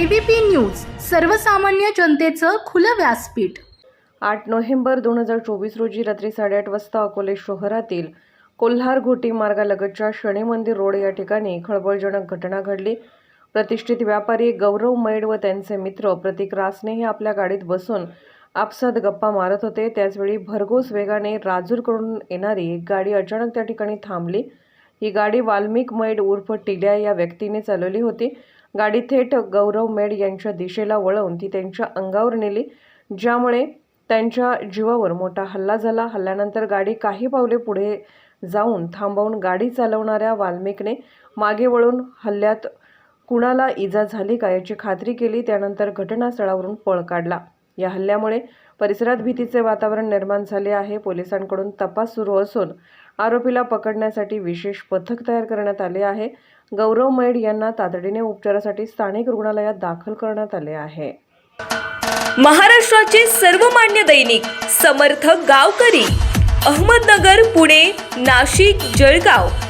ABP news सर्वसामान्य जनतेचं खुलं व्यासपीठ. आठ नोव्हेंबर दोन हजार चोवीस रोजी रात्री साडेआठ वाजता अकोले शहरातील कोल्हार घोटी मार्गालगतच्या शनी मंदिर रोड या ठिकाणी खळबळजनक घटना घडली. प्रतिष्ठित व्यापारी गौरव मैड व त्यांचे मित्र प्रतीक रासने हे आपल्या गाडीत बसून आपसात गप्पा मारत होते. त्याचवेळी भरघोस वेगाने राजूरकडून येणारी एक गाडी अचानक त्या ठिकाणी थांबली. ही गाडी वाल्मिक मैड उर्फ टिल्या या व्यक्तीने चालवली होती. गाडी थेट गौरव मेड यांच्या दिशेला वळवून ती त्यांच्या अंगावर नेली ज्यामुळे त्यांच्या जीवावर मोठा हल्ला झाला. हल्ल्यानंतर गाडी काही पावले पुढे जाऊन थांबवून गाडी चालवणाऱ्या वाल्मिकने मागे वळून हल्ल्यात कुणाला इजा झाली का याची खात्री केली. त्यानंतर घटनास्थळावरून पळ काढला. या हल्ल्यामुळे परिसरात भीतीचे वातावरण निर्माण झाले आहे. पोलिसांकडून तपास सुरू असून आरोपीला पकडण्यासाठी विशेष पथक तयार करण्यात आले आहे. गौरव मैड यांना तातडीने उपचारासाठी स्थानिक रुग्णालयात दाखल करण्यात आले आहे. महाराष्ट्राचे सर्वमान्य दैनिक समर्थ गावकरी अहमदनगर पुणे नाशिक जळगाव.